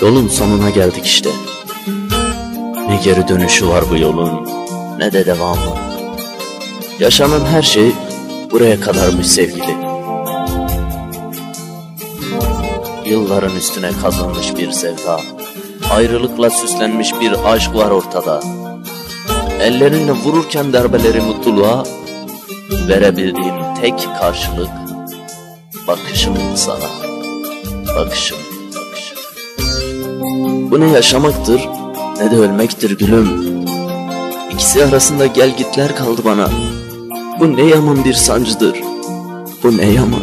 Yolun sonuna geldik işte. Ne geri dönüşü var bu yolun, ne de devamı. Yaşanan her şey buraya kadarmış sevgili. Yılların üstüne kazanmış bir sevda, ayrılıkla süslenmiş bir aşk var ortada. Ellerinle vururken darbeleri mutluluğa, verebildiğim tek karşılık bakışım sana, bakışım. Bu ne yaşamaktır ne de ölmektir gülüm. İkisi arasında gel gitler kaldı bana. Bu ne yaman bir sancıdır. Bu ne yaman.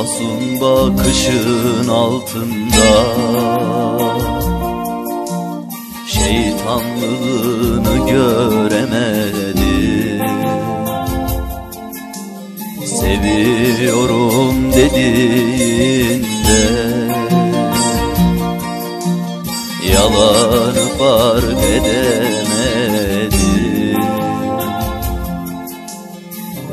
Masum bakışın altında. Şeytanlığını göremedim Seviyorum dediğinde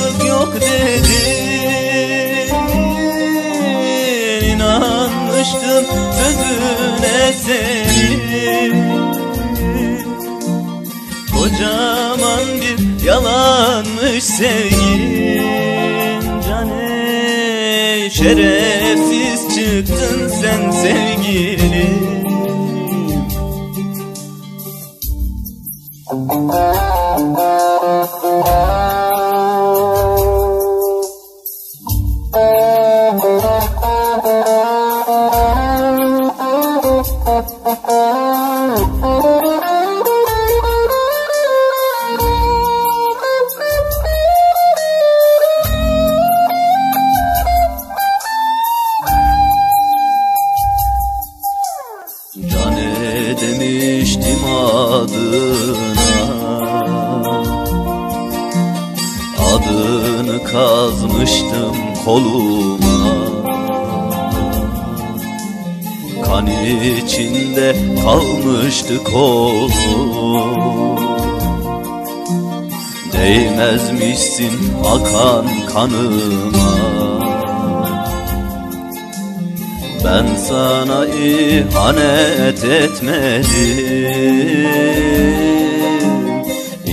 ayrılık yok dedin. İnanmıştım sözüne senin. Kocaman bir yalanmış sevgin. Cane şerefsiz çıktın sen sevgilim. Cane adına. Adını kazmıştım koluma. Kan içinde kalmıştı kolum. Değmezmişsin akan kanıma ben sana ihanet etmedim.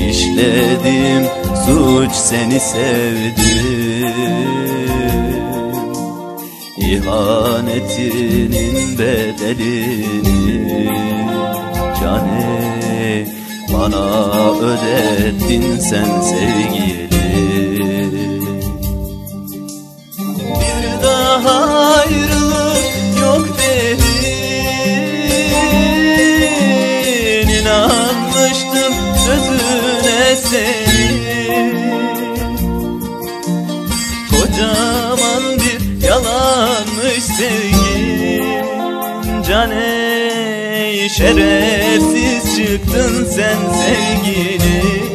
İşledim suç seni sevdim. İhanetinin bedelini cane Bana ödettin sen sevgili Bir daha ayrılık senin Kocaman bir yalanmış sevgin Cane şerefsiz çıktın sen sevgilim